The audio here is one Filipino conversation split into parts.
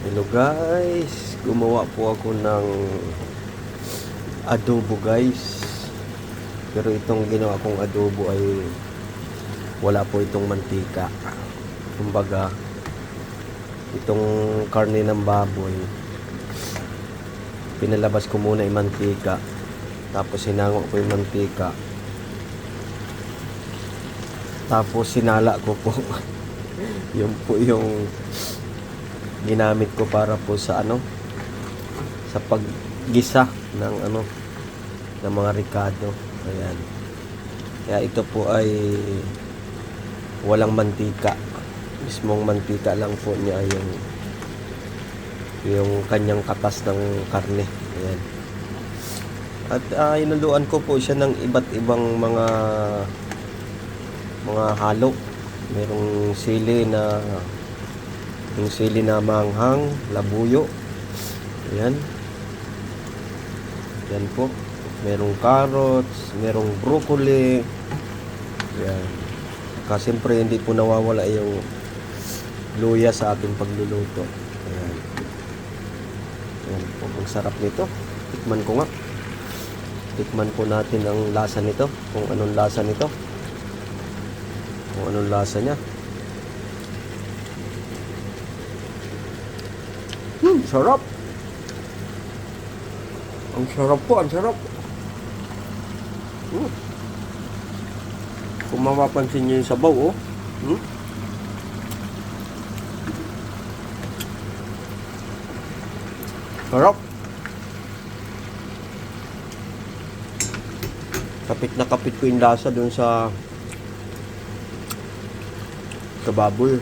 Hello guys, gumawa po ako ng adobo guys. Pero itong ginawa kong adobo ay wala po itong mantika. Kumbaga, itong karne ng baboy, pinalabas ko muna yung mantika. Tapos sinango ko yung mantika. Tapos sinala ko po. yung po yung ginamit ko para po sa ano sa paggisa ng ano ng mga ricado. Ayan. Kaya ito po ay walang mantika. Mismong mantika lang po niya yung yung kanyang katas ng karne. Ayan. At uh, inuluan ko po siya ng iba't ibang mga mga halo. Merong sili na yung sili na manghang, labuyo. Ayan. Yan po. Merong carrots, merong broccoli. Ayan. Kasi siyempre hindi po nawawala yung luya sa ating pagluluto. Ayan. Ayan po. Ang sarap nito. Tikman ko nga. Tikman po natin ang lasa nito. Kung anong lasa nito. Kung anong lasa niya. Hmm, sarap. Ang sarap po, ang sarap. Hmm. Kung mapapansin niyo yung sabaw, oh. Hmm? Sarap. Kapit na kapit ko yung lasa dun sa sa baboy.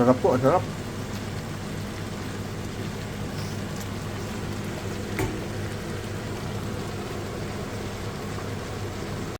Sarap po, sarap.